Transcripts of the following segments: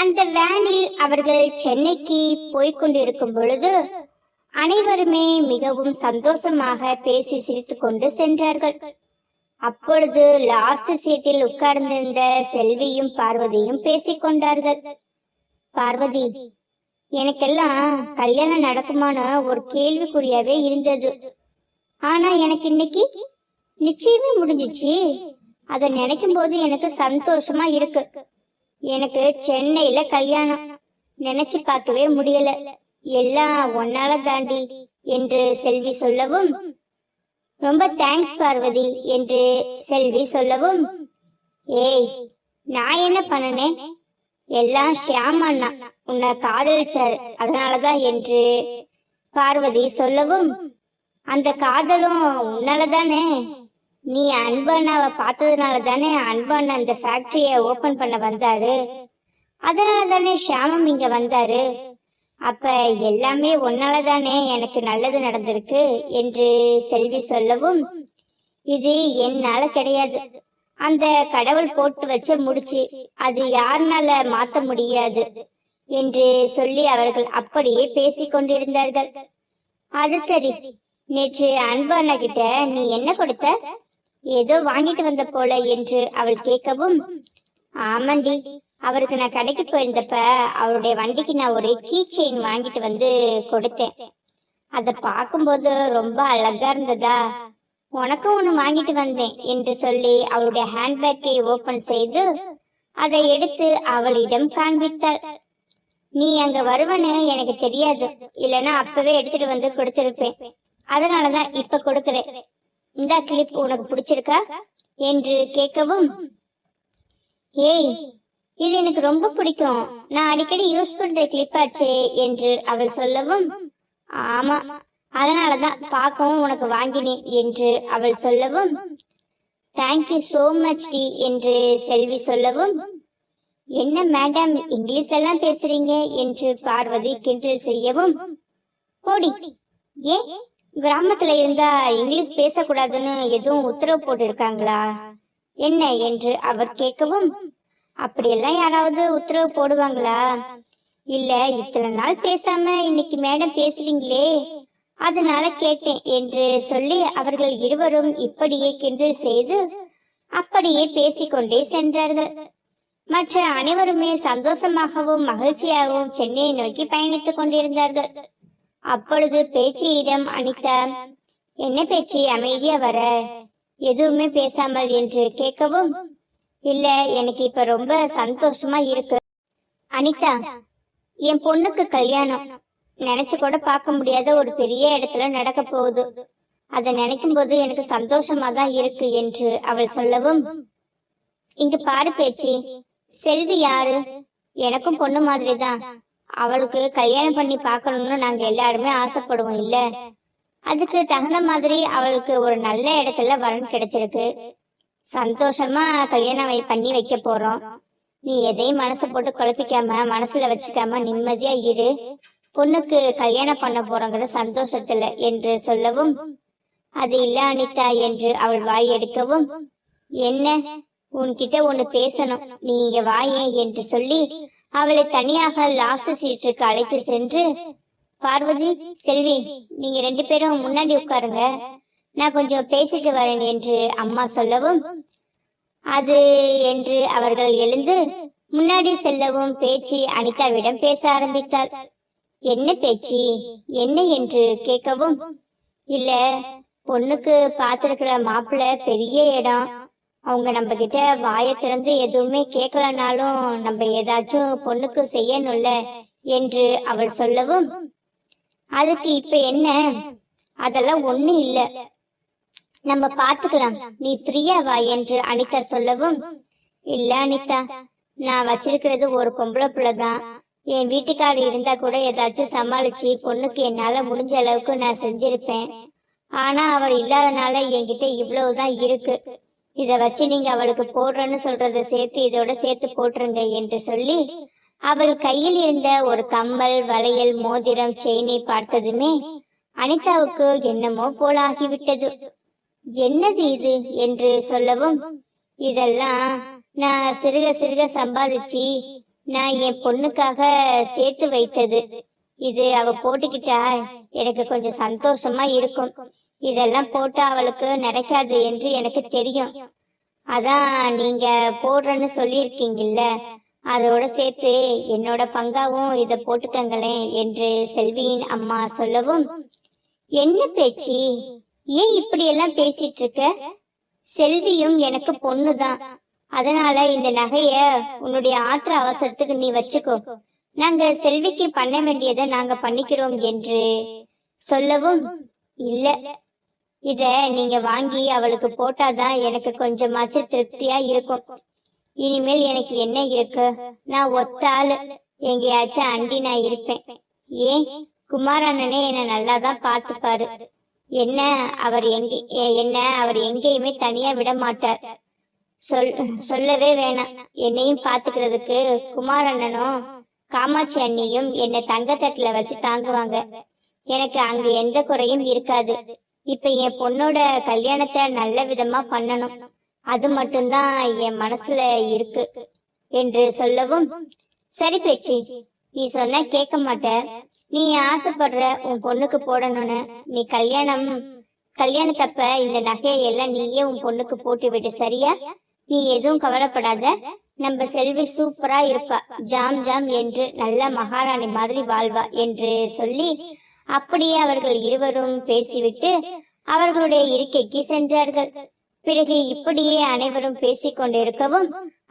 அந்த வேனில் அவர்கள் சென்னைக்கு போய்க் கொண்டிருக்கும் பொழுது அனைவருமே மிகவும் சந்தோஷமாக பேசி சிரித்துக் கொண்டு சென்றார்கள். அப்பொழுது லாஸ்ட் சீட்டில் உட்கார்ந்திருந்த செல்வியும் பார்வதியும் பேசிக் கொண்டார்கள். பார்வதி எனக்கெல்லாம் கல்யாணம் நடக்குமான ஒரு கேள்விக்குறியாவே இருந்தது. ஆனா எனக்கு இன்னைக்கு நிச்சயமே முடிஞ்சிச்சு. அதை நினைக்கும் போது எனக்கு சந்தோஷமா இருக்கு. எனக்கு சென்னையில கல்யாணம். நினைச்சு பார்க்கவே முடியல. எல்லாம் ஒன்னால தாண்டி என்று செல்வி சொல்லவும் ரொம்ப தேங்க்ஸ் பார்வதி என்று செல்வி சொல்லவும் ஏய் நான் என்ன பண்ணனேன் எல்லாம் ஷியாம் அண்ணா. உன்னை காதலிச்சாரு. அதனாலதான் என்று பார்வதி சொல்லவும் அந்த காதலும் உன்னால தானே நீ அன்பண்ணாவை பார்த்ததுனால தானே அன்பண்ணா அந்த ஃபேக்டரிய ஓபன் பண்ண வந்தாரு. அதனால தானே ஷியாமம் இங்க வந்தாரு. அப்ப எல்லாமே உன்னால தானே எனக்கு நல்லது நடந்திருக்கு என்று செல்வி சொல்லவும் இது என்னால கிடையாது. அந்த கடவுள் போட்டு வச்ச முடிச்சு அது யாருனால மாத்த முடியாது என்று சொல்லி அவர்கள் அப்படியே பேசிக் கொண்டிருந்தார்கள். அது சரி நேற்று அன்பு அண்ணா கிட்ட நீ என்ன கொடுத்த? ஏதோ வாங்கிட்டு வந்த போல என்று அவள் கேட்கவும் ஆமாண்டி அவருக்கு நான் கடைக்கு போயிருந்தப்ப அவருடைய வண்டிக்கு நான் ஒரு கீ செயின் வாங்கிட்டு வந்து கொடுத்தேன். அதை பார்க்கும்போது ரொம்ப அழகா இருந்ததா? உனக்கும் ஒன்று வாங்கிட்டு வந்தேன் என்று சொல்லி அவளுடைய ஹேண்ட்பேக்கை ஓபன் செய்து அதை எடுத்து அவளிடம் காண்பித்தாள். நீ அங்க வருவன்னு எனக்கு தெரியாது. இல்லைன்னா அப்பவே எடுத்துட்டு வந்து கொடுத்திருப்பேன். அதனாலதான் இப்ப கொடுக்கிறேன். இந்த கிளிப் உனக்கு பிடிச்சிருக்கா? என்று கேட்கவும் ஏய் இது எனக்கு ரொம்ப பிடிக்கும். நான் அடிக்கடி யூஸ் பண்ற கிளிப் ஆச்சே என்று அவள் சொல்லவும் ஆமா அதனாலதான் பார்க்கவும் உனக்கு வாங்கினேன் என்று அவள் சொல்லவும் தேங்க்யூ சோ மச் டி என்று செல்வி சொல்லவும் என்ன மேடம் இங்கிலீஷ் எல்லாம் பேசுறீங்க? என்று பார்வதி கிண்டல் செய்யவும் போடி ஏ கிராமத்துல இருந்தா இங்கிலீஷ் பேசக்கூடாதுன்னு எதுவும் உத்தரவு போட்டிருக்காங்களா? என்ன என்று அவர் கேட்கவும் அப்படியெல்லாம் யாராவது உத்தரவு போடுவாங்களா? இல்ல இத்தனை நாள் பேசாம இன்னைக்கு மேடம் பேசுறீங்களே. அதனால கேட்டேன் என்று சொல்லி அவர்கள் இருவரும் இப்படியே கிண்டல் செய்து அப்படியே பேசிக்கொண்டே சென்றார்கள். மற்ற அனைவருமே சந்தோஷமாகவும் மகிழ்ச்சியாகவும் சென்னையை நோக்கி பயணித்துக் கொண்டிருந்தார்கள். அப்பொழுது பேச்சியிடம் அனிதா என்ன பேச்சு அமைதியா வர? எதுவுமே பேசாமல் என்று கேட்கவும் இல்ல எனக்கு இப்ப ரொம்ப சந்தோஷமா இருக்கு. அனிதா என் பொண்ணுக்கு கல்யாணம். நினைச்சு கூட பார்க்க முடியாத ஒரு பெரிய இடத்துல நடக்க போகுது. அதை நினைக்கும் போது எனக்கு சந்தோஷமா தான் இருக்கு என்று அவள் சொல்லவும் இங்க பாரு பேச்சு. செல்வி யாரு? எனக்கும் பொண்ணு மாதிரி தான் அவளுக்கு கல்யாணம் பண்ணி பார்க்கணும்னு நாங்க எல்லாருமே ஆசைப்படுவோம் இல்ல? அதுக்கு தகுந்த மாதிரி அவளுக்கு ஒரு நல்ல இடத்துல வரன் கிடைச்சிருக்கு. சந்தோஷமா கல்யாணம் பண்ணி வைக்க போறோம். நீ எதையும் மனசு போட்டு குழப்பிக்காம மனசுல வச்சுக்காம நிம்மதியா இரு. பொண்ணுக்கு கல்யாணம் பண்ண போறோங்கிற சந்தோஷத்துல என்று சொல்லவும் அது இல்ல அனிதா என்று அவள் வாய் எடுக்கவும் என்ன? உன்கிட்ட ஒன்னு பேசணும். நீ இங்க வாயே என்று சொல்லி அவளை தனியாக லாஸ்ட் சீட்டுக்கு அழைத்து சென்று பார்வதி செல்வி நீங்க ரெண்டு பேரும் முன்னாடி உட்காருங்க. நான் கொஞ்சம் பேசிட்டு வரேன் என்று அம்மா சொல்லவும் அது என்று அவர்கள் எழுந்து முன்னாடி செல்லவும் பேச்சு அனிதாவிடம் பேச ஆரம்பித்தாள். என்ன பேச்சு? என்ன? என்று கேட்கவும் இல்ல பொண்ணுக்கு பார்த்திருக்கிற மாப்பிள்ளை பெரிய இடம். அவங்க நம்ம கிட்ட வாயை திறந்து எதுவுமே கேட்கலனாலும் நம்ம ஏதாச்சும் பொண்ணுக்கு செய்யணும்ல என்று அவள் சொல்லவும் அதுக்கு இப்ப என்ன? அதெல்லாம் ஒண்ணு இல்ல. நம்ம பாத்துக்கலாம். நீ ஃப்ரீயா வா என்று அனிதா சொல்லவும் இல்ல அனிதா நான் வச்சிருக்கிறது ஒரு பொம்பளை பிள்ளை தான் என் வீட்டுக்காரர் இருந்தா கூட ஏதாச்சும் சமாளிச்சு பொண்ணுக்கு என்னால முடிஞ்ச அளவுக்கு நான் செஞ்சிருப்பேன். ஆனா அவர் இல்லாதனால என்கிட்ட இவ்வளவுதான் இருக்கு. இத வச்சு நீங்க அவளுக்கு போடுறேன்னு சொல்றத சேர்த்து இதோட சேர்த்து போட்டுருங்க என்று சொல்லி அவள் கையில் இருந்த ஒரு கம்மல் வளையல் மோதிரம் செயினை பார்த்ததுமே அனிதாவுக்கு என்னமோ போல ஆகிவிட்டது என்னது இது? என்று சொல்லவும் இதெல்லாம் நான் சிறுக சிறுக சம்பாதிச்சு நான் என் பொண்ணுக்காக சேர்த்து வைத்தது. இது அவ போட்டுக்கிட்டா எனக்கு கொஞ்சம் சந்தோஷமா இருக்கும். இதெல்லாம் போட்டா அவளுக்கு நடக்காது என்று எனக்கு தெரியும். அதான் நீங்க போடுறேன்னு சொல்லியிருக்கீங்கல்ல அதோட சேர்த்து என்னோட பங்காவும் இத போட்டுக்கங்களேன் என்று செல்வியின் அம்மா சொல்லவும் என்ன பேச்சு? ஏன் இப்படி எல்லாம் பேசிட்டு இருக்க செல்வியும் எனக்கு பொண்ணுதான். அதனால இந்த நகைய உன்னுடைய ஆத்திர அவசரத்துக்கு நீ வச்சுக்கோ. நாங்க செல்விக்கு பண்ண வேண்டியதை நாங்க பண்ணிக்கிறோம் என்று சொல்லவும் இல்ல. இத நீங்க வாங்கி அவளுக்கு போட்டாதான் எனக்கு கொஞ்சமாச்சு திருப்தியா இருக்கும். இனிமேல் எனக்கு என்ன இருக்கு? நான் ஒத்த ஆளு எங்கேயாச்சும் அண்டி நான் இருப்பேன். ஏன்? குமாரண்ணனே என்ன நல்லா தான் பார்த்துப்பாரு. என்ன அவர் எங்க என்ன அவர் எங்கேயுமே தனியா விட மாட்டார். சொல் சொல்லவே வேணாம். என்னையும் பாத்துக்கிறதுக்கு குமாரண்ணனும் காமாட்சி அண்ணியும் என்னை தங்கத்தட்டுல வச்சு தாங்குவாங்க. எனக்கு அங்க எந்த குறையும் இருக்காது. இப்ப என் பொண்ணோட கல்யாணத்தை நல்ல விதமா பண்ணணும். அது மட்டும்தான் என் மனசுல இருக்கு என்று சொல்லவும் சரி பேச்சு நீ சொன்ன கேட்க மாட்ட நீ ஆசைப்படுற உன் பொண்ணுக்கு போடணும்னு. நீ கல்யாணம் கல்யாணத்தப்ப இந்த நகையை எல்லாம் நீயே உன் பொண்ணுக்கு போட்டு விடு சரியா? நீ எதுவும் கவலைப்படாத. நம்ம செல்வி சூப்பரா இருப்பா. ஜாம் ஜாம் என்று நல்ல மகாராணி மாதிரி வாழ்வா என்று சொல்லி அப்படியே அவர்கள் இருவரும் பேசிவிட்டு அவர்களுடைய இருக்கைக்கு சென்றார்கள். பிறகு இப்படியே அனைவரும் பேசிக் கொண்டிருக்கவும்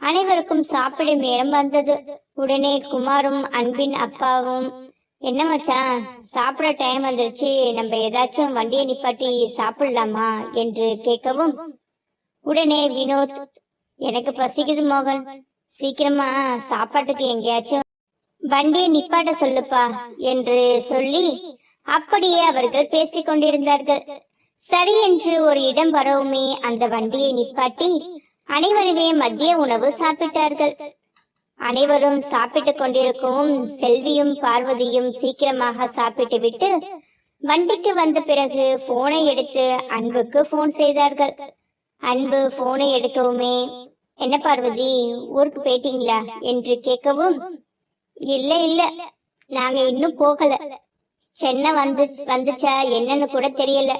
அனைவருக்கும் சாப்பிடும் நேரம் வந்தது. உடனே குமாரும் அன்பின் அப்பாவும் என்ன மச்சான் சாப்பிட டைம் வந்துருச்சு. நம்ம ஏதாச்சும் வண்டியை நிப்பாட்டி சாப்பிடலாமா? என்று கேட்கவும் உடனே வினோத் எனக்கு பசிக்குது மோகன். சீக்கிரமா சாப்பாட்டுக்கு எங்கேயாச்சும் வண்டியை நிப்பாட்ட சொல்லுப்பா என்று சொல்லி அப்படியே அவர்கள் பேசிக் கொண்டிருந்தார்கள் சரி என்று ஒரு இடம் வரவுமே அந்த வண்டியை நிப்பாட்டி அனைவருமே மதிய உணவு சாப்பிட்டார்கள். அனைவரும் சாப்பிட்டுக் கொண்டிருக்கவும் செல்வியும் பார்வதியும் சீக்கிரமாக சாப்பிட்டு விட்டு வண்டிக்கு வந்த பிறகு போனை எடுத்து அன்புக்கு போன் செய்தார்கள். அன்பு போனை எடுக்கவுமே என்ன பார்வதி ஊருக்கு போயிட்டீங்களா? என்று கேட்கவும் இல்ல இல்ல நாங்க இன்னும் போகல. சென்னை வந்து வந்துச்சா? என்னன்னு கூட தெரியல.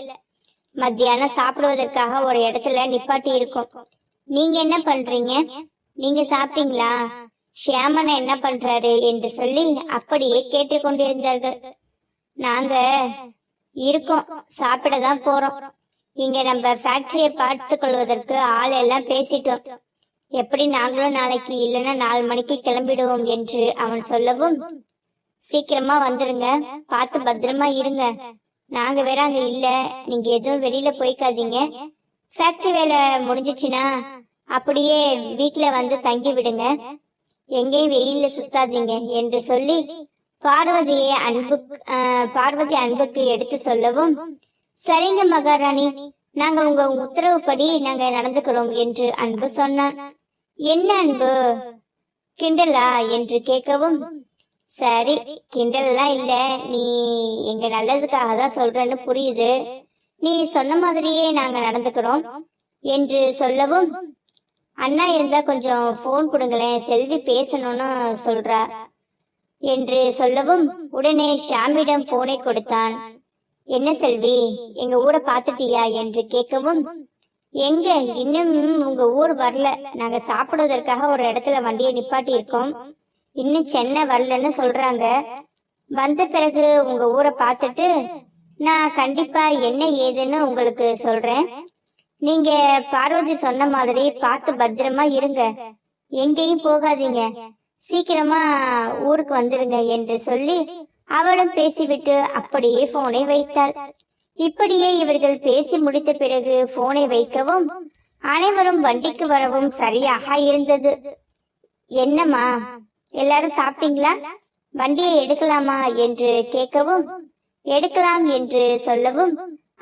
மத்தியானம் சாப்பிடுவதற்காக ஒரு இடத்துல நிப்பாட்டி இருக்கோம். நீங்க என்ன பண்றீங்க? நீங்க சாப்பிட்டீங்களா? ஷியாமன் என்ன பண்றாரு என்று சொல்லி அப்படியே கேட்டுக்கொண்டிருந்தார்கள் நாங்க இருக்கோம் சாப்பிட தான் போறோம். இங்க நம்ம ஃபேக்டரியை பார்த்து கொள்வதற்கு ஆள் எல்லாம் பேசிட்டோம். எப்படி நாங்களும் நாளைக்கு இல்லைன்னா நாலு மணிக்கு கிளம்பிடுவோம் என்று அவன் சொல்லவும் சீக்கிரமா வந்துருங்க. பார்த்து பத்திரமா இருங்க. நாங்க வேற அங்க இல்ல. நீங்க எதுவும் வெளியில போய்க்காதீங்க. ஃபேக்டரி வேலை முடிஞ்சிச்சுன்னா அப்படியே வீட்டுல வந்து தங்கி விடுங்க. எங்கேயும் வெயில்ல சுத்தாதீங்க என்று சொல்லி பார்வதியை அன்பு பார்வதி அன்புக்கு எடுத்து சொல்லவும் சரிங்க மகாராணி. நாங்க உங்க உத்தரவுப்படி நாங்க நடந்துக்கிறோம் என்று அன்பு சொன்னான். என்ன அன்பு? கிண்டலா? என்று கேட்கவும் சரி கிண்டல்லாம் இல்ல. நீ எங்க நல்லதுக்காக தான் சொல்றேன்னு புரியுது. நீ சொன்ன மாதிரியே நாங்க நடந்துக்கிறோம் என்று சொல்லவும் அண்ணா இருந்தா கொஞ்சம் ஃபோன் கொடுங்களேன். செல்வி பேசணும்னு சொல்றா என்று சொல்லவும் உடனே ஷாமிடம் போனை கொடுத்தான். என்ன செல்வி எங்க ஊரை பார்த்துட்டியா என்று கேட்கவும் எங்க இன்னும் உங்க ஊர் வரல. நாங்க சாப்பிடுவதற்காக ஒரு இடத்துல வண்டியை நிப்பாட்டி இருக்கோம் இன்னும் சென்னை வரலன்னு சொல்றாங்க. வந்த பிறகு உங்க ஊரை பார்த்துட்டு நான் கண்டிப்பா என்ன ஏதுன்னு உங்களுக்கு சொல்றேன். நீங்க பார்வதி சொன்ன மாதிரி பார்த்து பத்திரமா இருங்க. எங்கேயும் போகாதீங்க. சீக்கிரமா ஊருக்கு வந்துருங்க என்று சொல்லி அவளும் பேசிவிட்டு அப்படியே போனை வைத்தாள். இப்படியே இவர்கள் பேசி முடித்த பிறகு போனை வைக்கவும் அனைவரும் வண்டிக்கு வரவும் சரியாக இருந்தது. என்னம்மா? எல்லாரும் சாப்பிட்டீங்களா? வண்டியை எடுக்கலாமா என்று கேட்கவும் எடுக்கலாம் என்று சொல்லவும்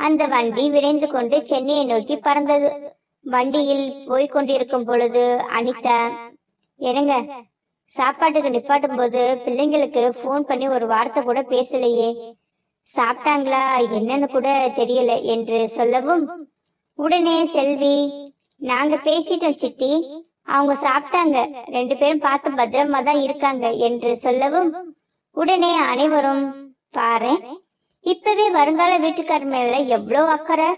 அந்த வண்டி விரைந்து கொண்டு சென்னையை நோக்கி பறந்தது. வண்டியில் போய்க் கொண்டிருக்கும் பொழுது அனிதா என்னங்க சாப்பாட்டுக்கு நிப்பாட்டும் போது பிள்ளைங்களுக்கு ஃபோன் பண்ணி ஒரு வார்த்தை கூட பேசலையே. சாப்பிட்டாங்களா? என்னன்னு கூட தெரியல என்று சொல்லவும் உடனே செல்வி நாங்க பேசிட்டோம் சித்தி. அவங்க சாப்பிட்டாங்க. ரெண்டு பேரும் பார்த்து பத்திரமா தான் இருக்காங்க என்று சொல்லவும் உடனே அனைவரும் பாரு இப்பவே வருங்கால வீட்டுக்காரர் மேல எவ்வளோ அக்கறை?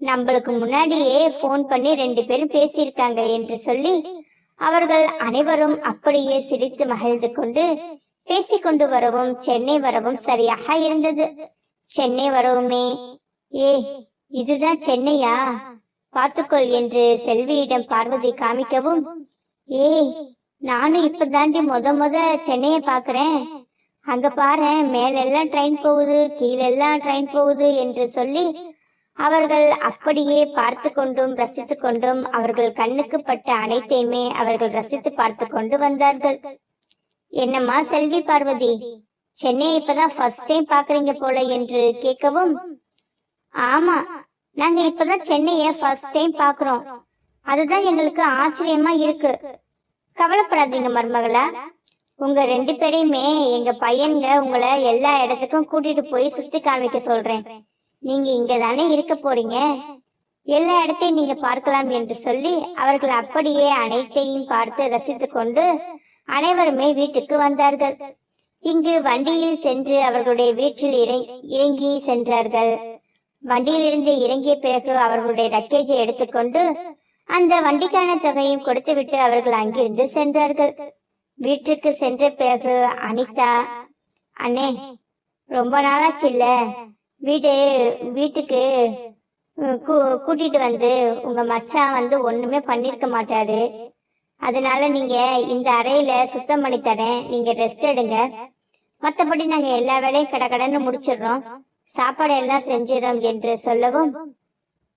நம்மளுக்கு முன்னாடியே ஃபோன் பண்ணி ரெண்டு பேரும் பேசியிருக்காங்க என்று சொல்லி அவர்கள் அனைவரும் அப்படியே சிரித்து மகிழ்ந்து கொண்டு பேசிக்கொண்டு வரவும் சென்னை வரவும் சரியாக இருந்தது. சென்னை வரவுமே ஏ இதுதான் சென்னையா? பார்த்துக்கொள் என்று செல்வியிடம் பார்வதி காமிக்கவும் ஏய் நானும் இப்ப தாண்டி முத முத சென்னையை பாக்குறேன் அங்க பாரு மேலெல்லாம் ட்ரெயின் போகுது கீழெல்லாம் ட்ரெயின் போகுது என்று சொல்லி அவர்கள் அப்படியே பார்த்து கொண்டும் ரசித்து கொண்டும் அவர்கள் கண்ணுக்கு பட்ட அனைத்தையுமே அவர்கள் ரசித்து பார்த்து கொண்டு வந்தார்கள். என்னம்மா செல்வி பார்வதி சென்னையை இப்பதான் ஃபர்ஸ்ட் டைம் பாக்குறீங்க போல என்று கேட்கவும் ஆமா நாங்க இப்பதான் சென்னைய ஃபர்ஸ்ட் டைம் பாக்குறோம் அதுதான் எங்களுக்கு ஆச்சரியமா இருக்கு. கவலைப்படாதீங்க மருமகளா. உங்க ரெண்டு பேரையுமே எங்க பையன்க உங்களை எல்லா இடத்துக்கும் கூட்டிட்டு போய் சுத்தி காமிக்க சொல்றேன். நீங்க இங்க தானே இருக்க போறீங்க? எல்லா இடத்தையும் நீங்க பார்க்கலாம் என்று சொல்லி அவர்கள் அப்படியே அனைத்தையும் பார்த்து ரசித்து கொண்டு அனைவருமே வீட்டுக்கு வந்தார்கள். இங்கு வண்டியில் சென்று அவர்களுடைய வீட்டில் இறங்கி சென்றார்கள். வண்டியிலிருந்து இறங்கிய பிறகு அவர்களுடைய லக்கேஜை எடுத்துக்கொண்டு அந்த வண்டிக்கான தொகையும் கொடுத்துவிட்டு அவர்கள் அங்கிருந்து சென்றார்கள். வீட்டுக்கு சென்ற பிறகு அனிதா அண்ணே ரொம்ப நாளாச்சு இல்ல. வீடு வீட்டுக்கு கூ- கூட்டிட்டு வந்து உங்க மச்சான் வந்து ஒண்ணுமே பண்ணிருக்க மாட்டாரு. அதனால நீங்க இந்த அறையில சுத்தம் பண்ணி தரேன். நீங்க ரெஸ்ட் எடுங்க. மத்தபடி நாங்க எல்லா வேலையும் கடகடன்னு முடிச்சிடுறோம். சாப்பாடு எல்லாம் செஞ்சிடும் என்று சொல்லவும்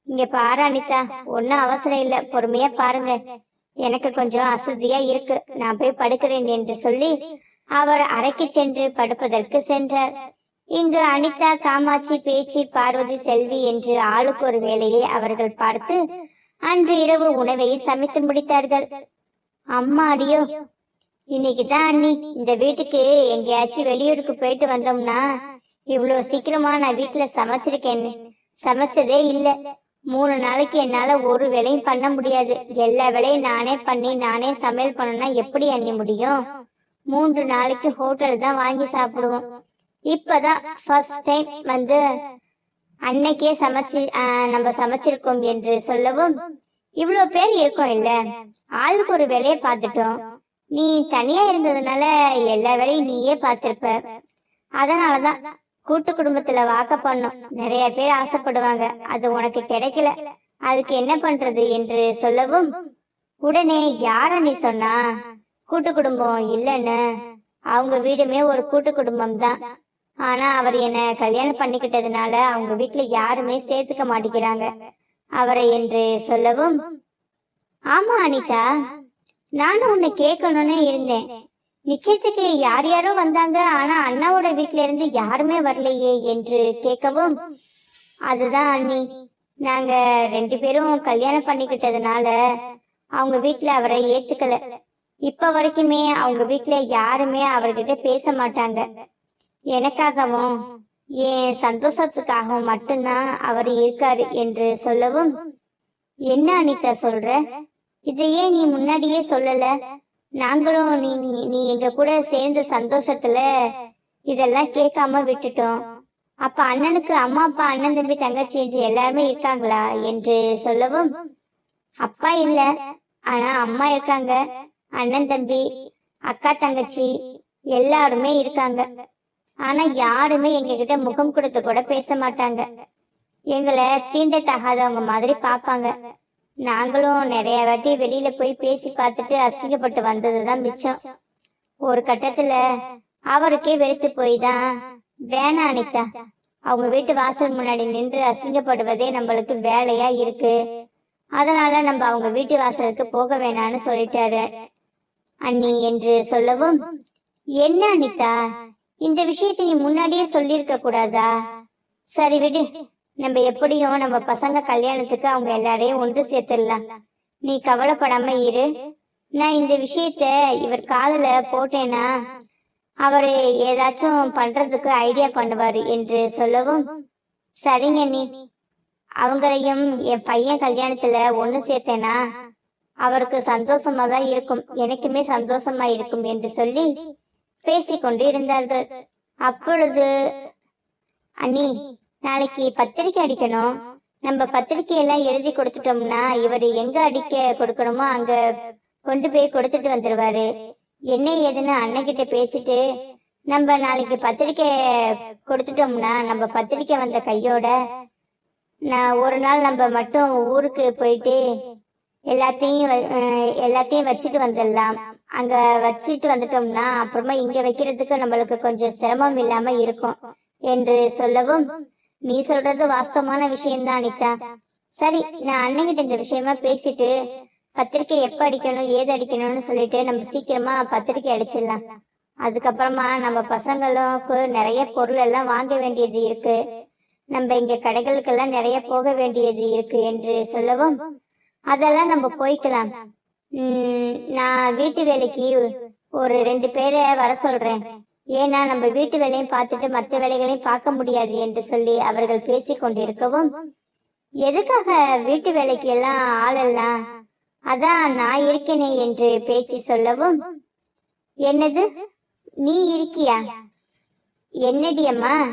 இங்க பாரு அனிதா ஒன்னும் அவசரம் இல்ல. பொறுமையா பாருங்க. எனக்கு கொஞ்சம் அசதியா இருக்கு. நான் போய் படுக்கிறேன் என்று சொல்லி அவர் அறைக்கு சென்று படுப்பதற்கு சென்றார். இங்கு அனிதா காமாட்சி பேச்சி பார்வதி செல்வி என்று ஆளுக்கு ஒரு வேலையை அவர்கள் பார்த்து அன்று இரவு உணவை சமைத்து முடித்தார்கள். அம்மா அடியோ இன்னைக்கு தான் அண்ணி இந்த வீட்டுக்கு எங்கேயாச்சும் வெளியூருக்கு போயிட்டு வந்தோம்னா இவ்வளவு சீக்கிரமா நான் வீட்டுல சமைச்சிருக்கேன்னு. சமைச்சதே இல்ல. மூணு நாளைக்கு என்னால ஒரு வேலையும் பண்ண முடியாது. எல்லா வேலையும் நானே பண்ணி நானே சமையல் பண்ணனா எப்படி அணிய முடியும்? மூன்று நாளைக்கு ஹோட்டல் தான் வாங்கி சாப்பிடுவோம். இப்பதான் ஃபர்ஸ்ட் டைம் வந்து அன்னைக்கே சமைச்சு ஆஹ், நம்ம சமைச்சிருக்கோம் என்று சொல்லவும் இவ்வளவு பேர் இருக்கோம் இல்ல. ஆளுக்கு ஒரு வேலையை பார்த்துட்டோம். நீ தனியா இருந்ததுனால எல்லா வேலையும் நீயே பார்த்திருப்ப. அதனாலதான் கூட்டு குடும்பத்துல வாக்க பண்ணும் நிறைய பேர் ஆசைப்படுவாங்க. அது உனக்கு கிடைக்கல. அதுக்கு என்ன பண்றது என்று சொல்லவும் உடனே யார நீ சொன்னா? கூட்டு குடும்பம் இல்லைன்னு. அவங்க வீடுமே ஒரு கூட்டு குடும்பம் தான். ஆனா அவர் என்ன கல்யாணம் பண்ணிக்கிட்டதுனால அவங்க வீட்டுல யாருமே சேர்த்துக்க மாட்டேங்கிறாங்க. அவரை என்று சொல்லவும் ஆமா அனிதா. நானும் உன்னை கேட்கணும்னு இருந்தேன். நிச்சயத்துக்கு யார் யாரோ வந்தாங்க. ஆனா அண்ணாவோட வீட்ல இருந்து யாருமே வரலையே என்று கேட்கவும் அதுதான் அண்ணி. நாங்க ரெண்டு பேரும் கல்யாணம் பண்ணிக்கிட்டதுனால அவங்க வீட்ல அவரை ஏத்துக்கல. இப்ப வரைக்குமே அவங்க வீட்ல யாருமே அவர்கிட்ட பேச மாட்டாங்க. எனக்காகவும் என் சந்தோஷத்துக்காகவும் மட்டும்தான் அவர் இருக்காரு என்று சொல்லவும் என்ன அனிதா சொல்ற? இதையே நீ முன்னாடியே சொல்லல. நாங்களும் நீ நீ- நீ எங்க கூட சேர்ந்த சந்தோஷத்துல இதெல்லாம் கேட்காம விட்டுட்டோம். அப்ப அண்ணனுக்கு அம்மா அப்பா அண்ணன் தம்பி தங்கச்சி என்று எல்லாருமே இருக்காங்களா என்று சொல்லவும் அப்பா இல்ல. ஆனா அம்மா இருக்காங்க. அண்ணன் தம்பி அக்கா தங்கச்சி எல்லாருமே இருக்காங்க. ஆனா யாருமே எங்க கிட்ட முகம் கொடுத்து கூட பேச மாட்டாங்க. எங்களை தீண்டத்தகாதவங்க மாதிரி பாப்பாங்க நாங்களும் நிறைய வாட்டி வெளியில போய் பேசி பார்த்துட்டு அசிங்கப்பட்டு வந்ததுதான் மிச்சம். ஒரு கட்டத்துல அவருக்கே வெளுத்து போய் தான் வேணாம் அனிதா அவங்க வீட்டு வாசல் முன்னாடி நின்று அசிங்கப்படுவதே நம்மளுக்கு வேலையா இருக்கு. அதனால நம்ம அவங்க வீட்டு வாசலுக்கு போக வேணாம்னு சொல்லிட்டாரு. அண்ணி என்று சொல்லவும் என்ன அனிதா இந்த விஷயத்தை நீ முன்னாடியே சொல்லியிருக்க கூடாதா? சரி விடு நம்ம எப்படியும் நம்ம பசங்க கல்யாணத்துக்கு அவங்க எல்லாரையும் ஒன்று சேர்த்துடலாம். நீ கவலைப்படாம இரு. நான் இந்த விஷயத்த இவர் காதல போட்டேனா அவரு ஏதாச்சும் பண்றதுக்கு ஐடியா பண்ணுவாரு என்று சொல்லவும் சரிங்க நீ. அவங்களையும் என் பையன் கல்யாணத்துல ஒன்று சேர்த்தேனா அவருக்கு சந்தோஷமா தான் இருக்கும். எனக்குமே சந்தோஷமா இருக்கும் என்று சொல்லி பேசிக்கொண்டு இருந்தார்கள். அப்பொழுது அண்ணி நாளைக்கு பத்திரிக்கை அடிக்கணும். நம்ம பத்திரிக்கை எல்லாம் எழுதி கொடுத்துட்டோம்னா இவர் எங்க அடிக்க கொடுக்கணுமோ அங்க கொண்டு போய் கொடுத்துட்டு வந்துருவாரு. என்ன ஏதுன்னு அண்ணகிட்ட பேசிட்டு நம்ம நாளைக்கு பத்திரிக்கை கொடுத்துட்டோம்னா நம்ம பத்திரிக்கை வந்த கையோட நான் ஒரு நாள் நம்ம மட்டும் ஊருக்கு போயிட்டு எல்லாத்தையும் வ- எல்லாத்தையும் வச்சுட்டு வந்துடலாம். அங்க வச்சுட்டு வந்துட்டோம்னா அப்புறமா இங்க வைக்கிறதுக்கு நம்மளுக்கு கொஞ்சம் சிரமம் இல்லாம இருக்கும் என்று சொல்லவும் நீ சொல்றது வாஸ்தவமான விஷயம்தான் அனிதா. சரி நான் அண்ணன்கிட்ட இந்த விஷயமா பேசிட்டு பத்திரிக்கை எப்ப அடிக்கணும் ஏது அடிக்கணும்னு சொல்லிட்டு நம்ம சீக்கிரமா பத்திரிக்கை அடிச்சிடலாம். அதுக்கப்புறமா நம்ம பசங்களுக்கு நிறைய பொருள் எல்லாம் வாங்க வேண்டியது இருக்கு. நம்ம இங்க கடைகளுக்கெல்லாம் நிறைய போக வேண்டியது இருக்கு என்று சொல்லவும் அதெல்லாம் நம்ம போய்க்கலாம். உம், நான் வீட்டு வேலைக்கு ஒரு ரெண்டு பேரை வர சொல்றேன். ஏன்னா நம்ம வீட்டு வேலையும் பார்த்துட்டு மற்ற வேலைகளையும் பார்க்க முடியாது என்று சொல்லி அவர்கள் பேசிக் கொண்டிருக்கவும் எதுக்காக வீட்டு வேலைக்கு எல்லாம் ஆளெல்லாம் அதான் நான் இருக்கேனே என்று பேச்சு சொல்லவும் என்னது? நீ இருக்கியா? என்னடி அம்மா?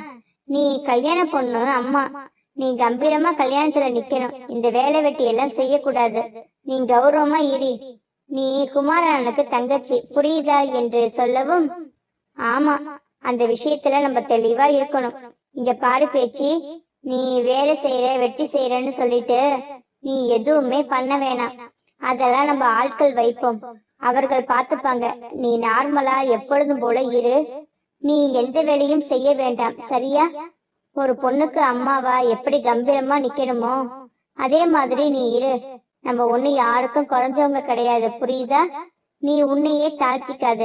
நீ கல்யாண பொண்ணு அம்மா. நீ கம்பீரமா கல்யாணத்துல நிக்கணும். இந்த வேலை வெட்டி எல்லாம் செய்யக்கூடாது. நீ கௌரவமா இரு. நீ குமாரனுக்கு தங்கச்சி. புரியுதா? என்று சொல்லவும் ஆமா அந்த விஷயத்துல நம்ம தெளிவா இருக்கணும். இங்க பாரு பேச்சு நீ வேலை செய்யற வெட்டி செய்யறன்னு சொல்லிட்டு நீ எதுவுமே பண்ண வேணாம். அதெல்லாம் நம்ம ஆட்கள் வைப்போம். அவர்கள் பார்த்துப்பாங்க நீ நார்மலா எப்பொழுதும் போல இரு. நீ எந்த வேலையும் செய்ய வேண்டாம் சரியா? ஒரு பொண்ணுக்கு அம்மாவா எப்படி கம்பீரமா நிக்கணுமோ அதே மாதிரி நீ இரு. நம்ம ஒண்ணு யாருக்கும் குறைஞ்சவங்க கிடையாது புரியுதா? நீ உன்னையே தாழ்த்திக்காத.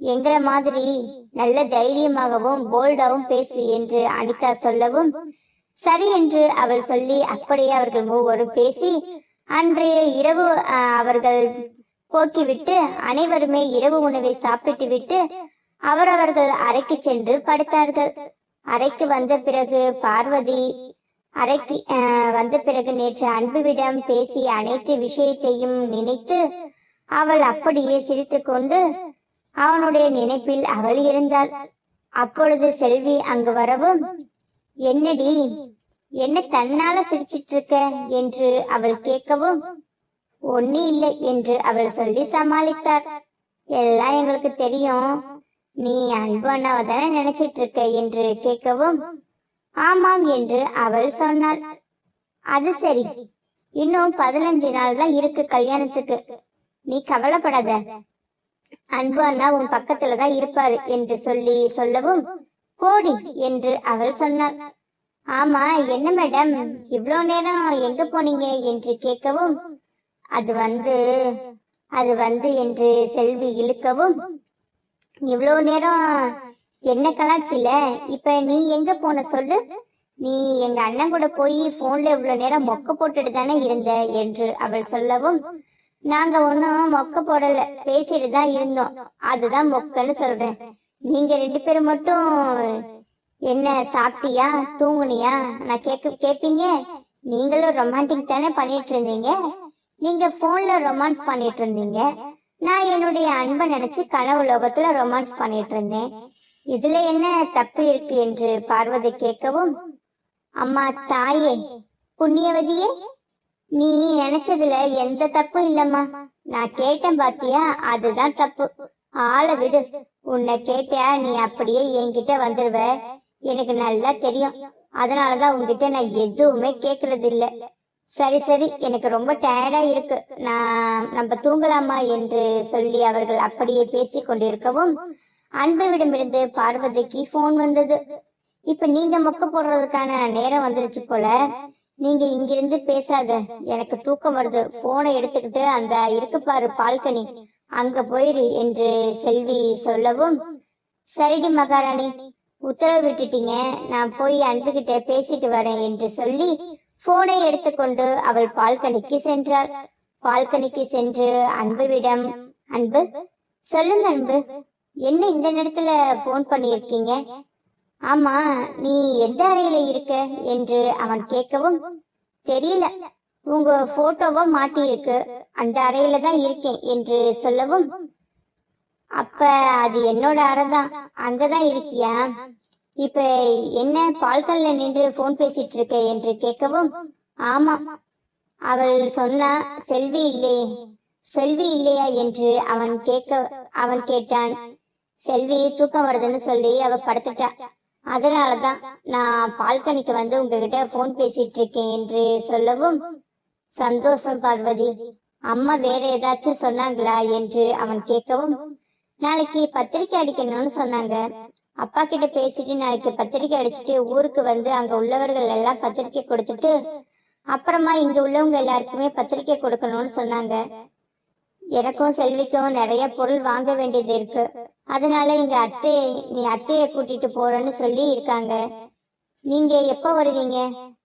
எங்களை மாதிரி நல்ல தைரியமாகவும் போல்டாவும் பேசு என்று அனிதா சொல்லவும் சரி என்று அவள் சொல்லி அப்படியே அவர்கள் மூவரும் பேசி அன்றைய இரவு அவர்கள் போக்கிவிட்டு அனைவருமே இரவு உணவை சாப்பிட்டு விட்டு அவரவர்கள் அறைக்கு சென்று படுத்தார்கள். அறைக்கு வந்த பிறகு பார்வதி அறைக்கு வந்த பிறகு நேற்று அன்புவிடம் பேசிய அனைத்து விஷயத்தையும் நினைத்து அவள் அப்படியே சிரித்துக்கொண்டு அவனுடைய நினைப்பில் அவள் இருந்தாள். அப்பொழுது செல்வி அங்கு வரவும். என்னடி? என்ன தன்னால சிரிச்சிட்டு இருக்க என்று அவள் கேட்கவும் ஒண்ணு இல்லை என்று அவள் சொல்லி சமாளித்தார் எல்லாம் எங்களுக்கு தெரியும். நீ அன்பு அண்ணாவை தானே நினைச்சிட்டு இருக்க என்று கேட்கவும் ஆமாம் என்று அவள் சொன்னாள். அது சரி. இன்னும் பதினஞ்சு நாள் தான் இருக்கு கல்யாணத்துக்கு. நீ கவலைப்படாத. அன்பு அண்ணா உன் பக்கத்துல தான் இருப்பாரு என்று சொல்லி சொல்லவும் போடி என்று அவள் சொன்னாள். ஆமா என்ன மேடம்? இவ்வளோ நேரம் எங்க போனீங்க? என்று கேட்கவும் அது வந்து அது வந்து என்று செல்வி இழுக்கவும் இவ்வளோ நேரம் என்ன கலாச்சில? இப்ப நீ எங்க போன சொல்லு? நீ எங்க அண்ணன் கூட போய் போன்ல இவ்வளவு நேரம் மொக்க போட்டுட்டு தானே இருந்த? என்று அவள் சொல்லவும் நாங்க ஒன்னும் மொக்க போடல. பேசிட்டு தான் இருந்தோம். அதுதான் மொக்கன்னு சொல்றேன். நீங்க ரெண்டு பேரும் மட்டும் என்ன சாப்பிட்டியா? தூங்குனியா? நான் கேட்க கேப்பீங்க? நீங்களும் ரொமான்டிக் தானே பண்ணிட்டு இருந்தீங்க? நீங்க போன்ல ரொமான்ஸ் பண்ணிட்டு இருந்தீங்க. நான் என்னுடைய அன்பை நினைச்சு கனவு லோகத்துல ரொமான்ஸ் பண்ணிட்டு இருந்தேன். இதுல என்ன தப்பு இருக்கு என்று பார்வதி கேட்கவும் அம்மா தாயே புண்ணியவதியே நீ நினைச்சதுல எந்த தப்பும் இல்லம்மா. நான் கேட்டேன் பாத்தியா? அதுதான் தப்பு. ஆளை விடு. உன்னை கேட்டா நீ அப்படியே என்கிட்ட வந்துருவ. எனக்கு நல்லா தெரியும். அதனாலதான் உன்கிட்ட நான் எதுவுமே கேக்குறது இல்ல சரி சரி. எனக்கு ரொம்ப டயர்டா இருக்கு. நான் நம்ம தூங்கலாமா என்று சொல்லி அவர்கள் அப்படியே பேசி கொண்டிருக்கவும் அன்புவிடமிருந்து பார்வதிக்கு போன் வந்தது. இப்ப நீங்க மொக்க போடுறதுக்கான நேரம் வந்துருச்சு போல. நீங்க இங்கிருந்து பேசாத. எனக்கு தூக்கம் வருது. போனை எடுத்துக்கிட்டு அந்த இருக்கு பாரு பால்கனி. அங்க போயிரு என்று செல்வி சொல்லவும் சரிடி மகாராணி உத்தரவு விட்டுட்டீங்க. நான் போய் அன்புகிட்ட பேசிட்டு வரேன் என்று சொல்லி போனை எடுத்துக்கொண்டு அவள் பால்கனிக்கு சென்றாள். பால்கனிக்கு சென்று அன்புவிடம் அன்பு சொல்லுங்க அன்பு என்ன இந்த நேரத்துல போன் பண்ணியிருக்கீங்க? ஆமா நீ எந்த அறையில இருக்க என்று அவன் கேட்கவும் தெரியல. உங்க போட்டோவா மாட்டியிருக்கு. அந்த அறையில தான் இருக்கேன் என்று சொல்லவும் அப்ப அது என்னோட அறை தான் அங்கதான் இருக்கியா? இப்ப என்ன பால்கல்ல நின்று போன் பேசிட்டு இருக்க என்று கேட்கவும் ஆமா. அவள் சொன்னா செல்வி இல்லையே செல்வி இல்லையா? என்று அவன் கேட்க அவன் கேட்டான். செல்வி தூக்கம் வருதுன்னு சொல்லி அவ படுத்துட்டா. அதனாலதான் நான் பால்கனிக்கு வந்து உங்ககிட்ட ஃபோன் பேசிட்டு இருக்கேன் என்று சொல்லவும் சந்தோஷம் பார்வதி. அம்மா வேற ஏதாச்சும் சொன்னாங்களா என்று அவன் கேட்கவும் நாளைக்கு பத்திரிக்கை அடிக்கணும்னு சொன்னாங்க. அப்பா கிட்ட பேசிட்டு நாளைக்கு பத்திரிக்கை அடிச்சுட்டு ஊருக்கு வந்து அங்க உள்ளவர்கள் எல்லாம் பத்திரிக்கை கொடுத்துட்டு அப்புறமா இங்க உள்ளவங்க எல்லாருக்குமே பத்திரிக்கை கொடுக்கணும்னு சொன்னாங்க. எனக்கும் செல்விக்கும் நிறைய பொருள் வாங்க வேண்டியது இருக்கு. அதனால எங்க அத்தை நீ அத்தைய கூட்டிட்டு போறேன்னு சொல்லி இருக்காங்க. நீங்க எப்ப வருவீங்க?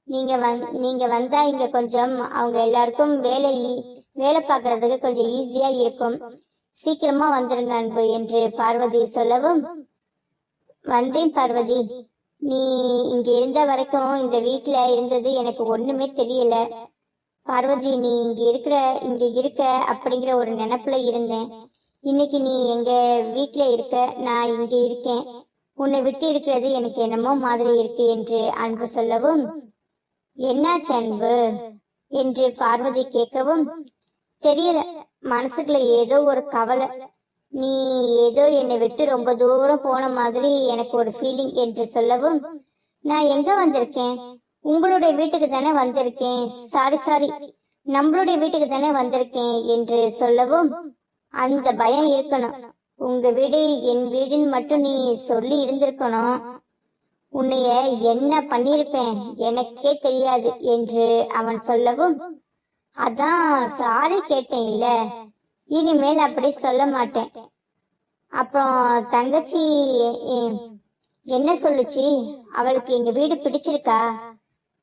நீங்க வந் நீங்க வந்தா இங்க கொஞ்சம் அவங்க எல்லாருக்கும் வேலை வேலை பார்க்கறதுக்கு கொஞ்சம் ஈஸியா இருக்கும். சீக்கிரமா வந்துருங்க அன்பு என்று பார்வதி சொல்லவும் வந்தேன் பார்வதி. நீ இங்க இருந்த வரைக்கும் இந்த வீட்டுல இருந்தது எனக்கு ஒண்ணுமே தெரியல. பார்வதி நீ இங்க இருக்கிற இங்க இருக்க அப்படிங்கிற ஒரு நினைப்புல இருந்தேன். இன்னைக்கு நீ எங்க வீட்ல இருக்க நான் இங்க இருக்கேன். உன்னை விட்டு இருக்கிறது எனக்கு என்னமோ மாதிரி இருக்கு என்று அன்பு சொல்லவும் என்னாச்சு அன்பு? என்று பார்வதி கேட்கவும் தெரியல மனசுக்குள்ள ஏதோ ஒரு கவலை. நீ ஏதோ என்னை விட்டு ரொம்ப தூரம் போன மாதிரி எனக்கு ஒரு ஃபீலிங் என்று சொல்லவும் நான் எங்க வந்திருக்கேன்? உங்களுடைய வீட்டுக்கு தானே வந்திருக்கேன். சாரி சாரி நம்மளுடைய வீட்டுக்கு தானே வந்திருக்கேன் என்று சொல்லவும் அந்த பயம் இருக்கணும். உங்க வீடு என் வீடுன்னு மட்டும் நீ சொல்லி இருந்திருக்கணும். உன்னைய என்ன பண்ணிருப்பேன் எனக்கே தெரியாது என்று அவன் சொல்லவும் அதான் சாரி கேட்டேன் இல்ல. இனிமேல் அப்படி சொல்ல மாட்டேன். அப்புறம் தங்கச்சி என்ன சொல்லுச்சு? அவளுக்கு எங்க வீடு பிடிச்சிருக்கா?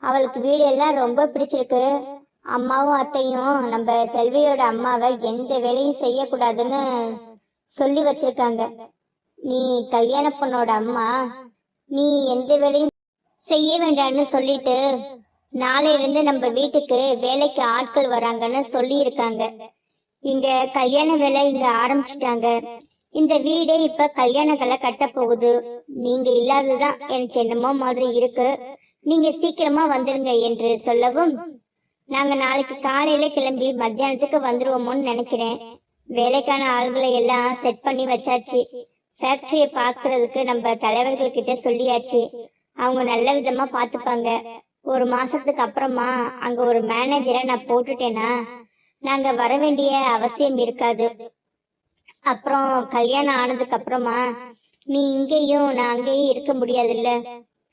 அவளுக்கு வீடு எல்லாம் ரொம்ப பிடிச்சிருக்கு. அம்மாவும் அத்தையும் நம்ம செல்வியோட அம்மாவை எந்த வேலையும் செய்யக்கூடாதுன்னு சொல்லி வச்சிருக்காங்க. நீ கல்யாண பொண்ணோட அம்மா நீ எந்த வேலையும் செய்ய வேண்டாம்னு சொல்லிட்டு நாளையிலிருந்து நம்ம வீட்டுக்கு வேலைக்கு ஆட்கள் வராங்கன்னு சொல்லி இருக்காங்க இங்க கல்யாண வேலை இங்க ஆரம்பிச்சிட்டாங்க. இந்த வீடே இப்ப கல்யாணங்களை கட்ட போகுது. நீங்க இல்லாததுதான் எனக்கு என்னமோ மாதிரி இருக்கு. நீங்க சீக்கிரமா வந்துருங்க என்று சொல்லவும் நாங்க நாளைக்கு காலையில கிளம்பி மத்தியானத்துக்கு வந்துருவோமோன்னு நினைக்கிறேன். வேலைக்கான ஆள்களை எல்லாம் செட் பண்ணி வச்சாச்சு. ஃபேக்டரியை பாக்குறதுக்கு நம்ம தலைவர்கள் கிட்ட சொல்லியாச்சு. அவங்க நல்ல விதமா பாத்துப்பாங்க. ஒரு மாசத்துக்கு அப்புறமா அங்க ஒரு மேனேஜரை நான் போட்டுட்டேன்னா நாங்க வர வேண்டிய அவசியம் இருக்காது. அப்புறம் கல்யாணம் ஆனதுக்கு அப்புறமா நீ இங்கேயும் நான் அங்கேயும் இருக்க முடியாதுல்ல.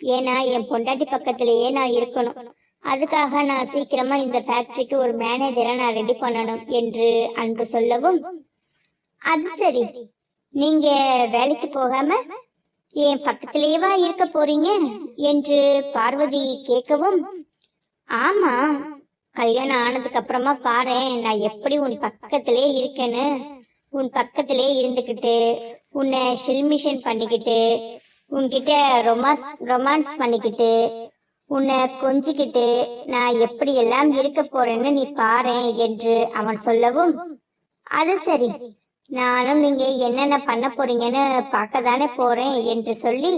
ஏன்னா என் பொண்டாட்டி பக்கத்திலேயே நான் இருக்கணும். அதுக்காக நான் சீக்கிரமா இந்த ஃபேக்டரிக்கு ஒரு மேனேஜரை நான் ரெடி பண்ணணும் என்று அன்பு சொல்லவும் அது சரி. நீங்க வேலைக்கு போகாம என் பக்கத்திலேயேவா இருக்க போறீங்க? என்று பார்வதி கேட்கவும் ஆமா. கல்யாணம் ஆனதுக்கு அப்புறமா பாரேன் நான் எப்படி உன் பக்கத்திலே இருக்கேன்னு. உன் பக்கத்திலே இருந்துக்கிட்டு உன்னை ஷில்மிஷன் பண்ணிக்கிட்டு உன்கிட்ட ரொமான்ஸ் ரொமான்ஸ் பண்ணிக்கிட்டு உன்னை கொஞ்சிக்கிட்டு நான் எப்படி எல்லாம் இருக்க போறேன்னு நீ பாரேன் என்று அவன் சொல்லவும் அது சரி. நானும் நீங்க என்னென்ன பண்ண போறீங்கன்னு பார்க்க தானே போறேன் என்று சொல்லி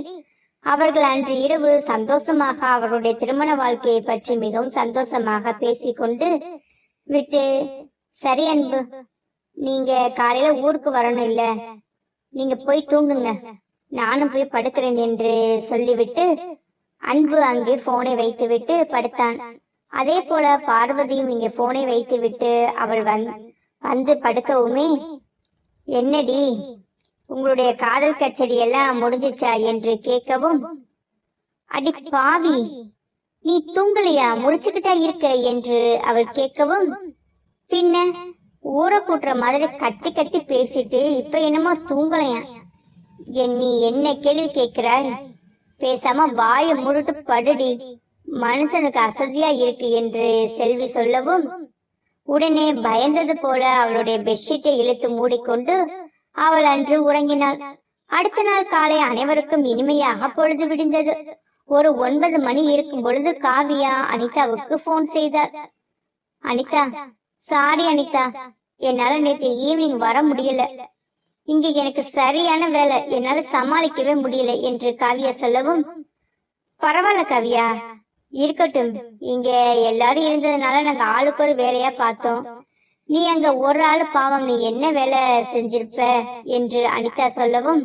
அவர்கள் அன்று இரவு சந்தோஷமாக அவருடைய திருமண வாழ்க்கையை பற்றி மிகவும் சந்தோஷமாக பேசிக்கொண்டு விட்டு சரி அன்பு. நீங்க காலையில ஊருக்கு வரணும் இல்ல. நீங்க போய் தூங்குங்க. நானும் போய் படுக்கிறேன் என்று சொல்லிவிட்டு அன்பு அங்கே போனை வைத்துவிட்டு படுத்தான். அதே போல பார்வதியும் இங்கே போனை வைத்துவிட்டு அவள் வந் வந்து படுக்கவுமே என்னடி உங்களுடைய காதல் கச்சேரி எல்லாம் முடிஞ்சுச்சா? என்று கேட்கவும் அடி பாவி நீ தூங்கலையா? முடிச்சுக்கிட்டா இருக்க? என்று அவள் கேட்கவும் பின்ன ஊரை கூட்டுற மாதிரி கத்தி கத்தி பேசிட்டு இப்ப என்னமோ தூங்கலையா? என் நீ என்ன கேள்வி கேட்கிறாய்? பேசாம வாயை முருட்டு படுடி. மனுஷனுக்கு அசதியா இருக்கு என்று செல்வி சொல்லவும் உடனே பயந்தது போல அவளுடைய பெட்ஷீட்டை இழுத்து மூடிக்கொண்டு அவள் அன்று உறங்கினாள். அடுத்த நாள் காலை அனைவருக்கும் இனிமையாக பொழுது விடிந்தது. ஒரு ஒன்பது மணி இருக்கும் பொழுது காவியா அனிதாவுக்கு போன் செய்தார். அனிதா சாரி அனிதா என்னால நேத்து ஈவினிங் வர முடியல. இங்க எனக்கு சரியான வேலை. என்னால சமாளிக்கவே முடியல என்று காவியா சொல்லவும் பரவாயில்ல காவியா. இருக்கட்டும். இங்க எல்லாரும் இருந்ததுனால நாங்க ஆளுக்கு ஒரு வேலையா பார்த்தோம். நீ அங்க ஒரு ஆளு பாவம். நீ என்ன வேலை செஞ்சிருப்ப? என்று அனிதா சொல்லவும்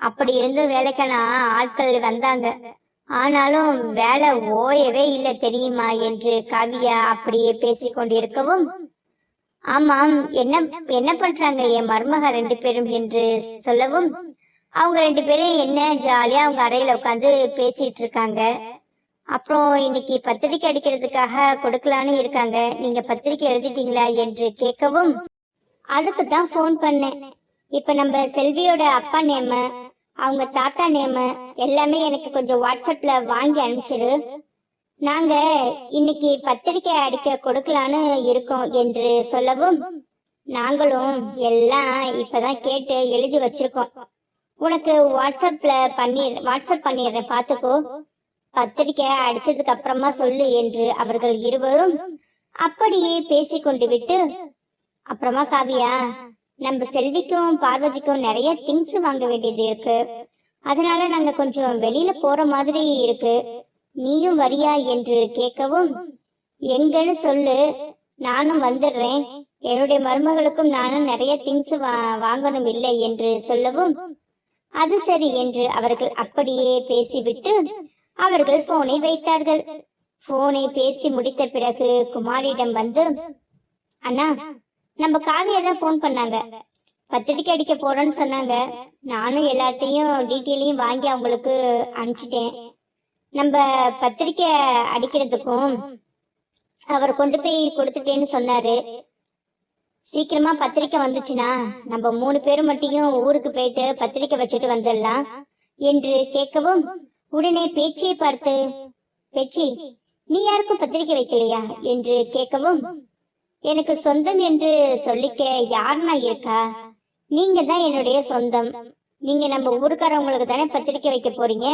அப்படி இருந்தும் வேலைக்கான ஆட்கள் வந்தாங்க. ஆனாலும் வேலை ஓயவே இல்லை தெரியுமா? என்று காவியா அப்படியே பேசிக் கொண்டிருக்கவும் ஆமாம் என்ன என்ன பண்றாங்க என் மருமக ரெண்டு பேரும் என்று சொல்லவும் அவங்க ரெண்டு பேரும் என்ன ஜாலியா அவங்க அறையில உட்காந்து பேசிட்டு இருக்காங்க. அப்புறம் இன்னைக்கு பத்திரிக்கை அடிக்கிறதுக்காக கொடுக்கலான்னு இருக்காங்க. நீங்க பத்திரிக்கை எழுதிட்டீங்களா என்று கேட்கவும் அதுக்கு தான் ஃபோன் பண்ணேன். இப்ப நம்ம செல்வியோட அப்பா நேம அவங்க தாத்தா நேம எல்லாமே எனக்கு கொஞ்சம் வாட்ஸ்அப்ல வாங்கி அனுப்பிச்சிரு. நாங்க இன்னைக்கு பத்திரிக்கை அடிக்க கொடுக்கலான்னு இருக்கோம் என்று சொல்லவும் நாங்களும் எல்லாம் இப்பதான் கேட்டு எழுதி வச்சிருக்கோம். உனக்கு வாட்ஸ்அப்ல பண்ணி வாட்ஸ்அப் பண்ணிடுறேன் பாத்துக்கோ. பத்திரிக்கை அடிச்சதுக்கு அப்புறமா சொல்லு என்று அவர்கள் இருவரும் அப்படியே பேசிக்கொண்டு விட்டு அப்புறமா காவியா நம்ம செல்விக்கும் பார்வதிக்கும் நிறைய திங்ஸ் வாங்க வேண்டியது இருக்கு. அதனால நாங்க கொஞ்சம் வெளியில போற மாதிரி இருக்கு. நீயும் வரியா என்று கேட்கவும் எங்கன்னு சொல்லு நானும் வந்துடுறேன். என்னுடைய மருமகளுக்கும் நானும் நிறைய திங்ஸ் வாங்கணும் இல்லை என்று சொல்லவும் அது சரி என்று அவர்கள் அப்படியே பேசிவிட்டு அவர்கள் போனை வைத்தார்கள். போனை பேசி முடித்த பிறகு குமாரிடம் வந்து அண்ணா நம்ம காவியா தான் ஃபோன் பண்ணாங்க. பத்திரிக்கை அடிக்க போறோம்னு சொன்னாங்க. நானும் எல்லாத்தையும் டீட்டெயிலையும் வாங்கி அவங்களுக்கு அனுப்பிச்சிட்டேன். நம்ம பத்திரிக்கை அடிக்கிறதுக்கும் அவர் கொண்டு போய் கொடுத்துட்டேன்னு சொன்னாரு. சீக்கிரமா பத்திரிக்கை வந்துச்சுன்னா நம்ம மூணு பேரும் மட்டும் ஊருக்கு போயிட்டு பத்திரிக்கை வச்சுட்டு வந்துடலாம் என்று கேட்கவும் உடனே பேச்சியை பார்த்து பேச்சி நீ யாருக்கும் பத்திரிக்கை வைக்கலையா? என்று கேட்கவும் எனக்கு சொந்தம் என்று சொல்லிக்க யாருனா இருக்கா? நீங்க தான் என்னுடைய சொந்தம். நீங்க நம்ம ஊருக்காரவங்களுக்கு தானே பத்திரிக்கை வைக்க போறீங்க?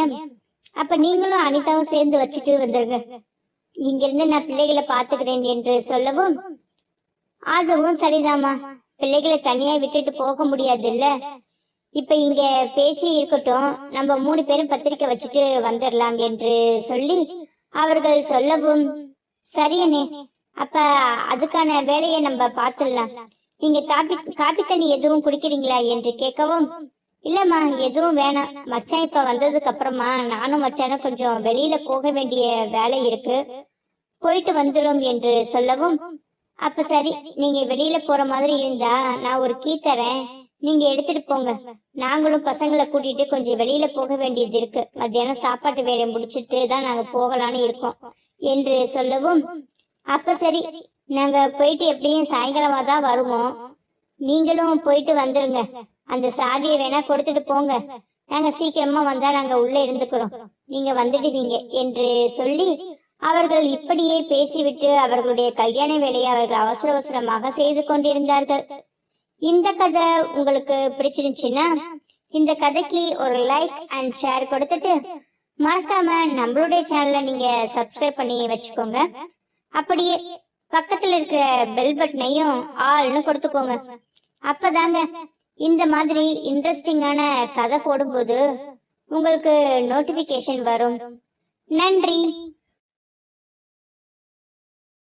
அப்ப நீங்களும் அனிதாவும் சேர்ந்து வச்சுட்டு வந்துருங்க. இங்கிருந்து நான் பிள்ளைகளை பாத்துக்கிறேன் என்று சொல்லவும் அதுவும் சரிதாம்மா. பிள்ளைகளை தனியா விட்டுட்டு போக முடியாது இல்ல இப்ப இங்க பேச்சு இருக்கட்டும். நம்ம மூணு பேரும் பத்திரிக்கை வச்சுட்டு வந்துடலாம் என்று சொல்லி அவர்கள் சொல்லவும் சரியனே அப்ப அதுக்கான வேலையை நம்ம பார்த்துடலாம். நீங்க காப்பி காப்பி தண்ணி எதுவும் குடிக்கிறீங்களா? என்று கேட்கவும் இல்லம்மா எதுவும் வேணாம். மச்சான் இப்ப வந்ததுக்கு அப்புறமா நானும் மச்சானும் கொஞ்சம் வெளியில போக வேண்டிய வேலை இருக்கு. போயிட்டு வந்துடும் என்று சொல்லவும் அப்ப சரி நீங்க வெளியில போற மாதிரி இருந்தா நான் ஒரு கீ தரேன். நீங்க எடுத்துட்டு போங்க. நாங்களும் பசங்களை கூட்டிட்டு கொஞ்சம் வெளியில போக வேண்டியது இருக்கு. மத்தியானம் சாப்பாட்டு வேலையை முடிச்சிட்டு தான் நாங்க போகலான்னு இருக்கோம் என்று சொல்லவும் அப்ப சரி நாங்க போயிட்டு எப்படியும் சாயங்காலமா தான் வருவோம். நீங்களும் போயிட்டு வந்துருங்க. அந்த சாவியை வேணா கொடுத்துட்டு போங்க. நாங்க சீக்கிரமா வந்தா நாங்க உள்ள இருந்துக்கிறோம். நீங்க வந்துடுவீங்க என்று சொல்லி அவர்கள் இப்படியே பேசிவிட்டு அவர்களுடைய கல்யாண வேலையை அவர்கள் அவசர அவசரமாக செய்து கொண்டிருந்தார்கள். இந்த கதை உங்களுக்கு பிடிச்சிருந்துச்சுன்னா இந்த கதைக்கு ஒரு லைக் அண்ட் ஷேர் கொடுத்துட்டு மறக்காம நம்மளுடைய சேனலை நீங்க சப்ஸ்கிரைப் பண்ணி வச்சுக்கோங்க. அப்படியே பக்கத்துல இருக்கிற பெல் பட்டனையும் ஆள்னு கொடுத்துக்கோங்க. அப்பதாங்க இந்த மாதிரி இன்ட்ரெஸ்டிங்கான கதை போடும்போது உங்களுக்கு நோட்டிபிகேஷன் வரும். நன்றி.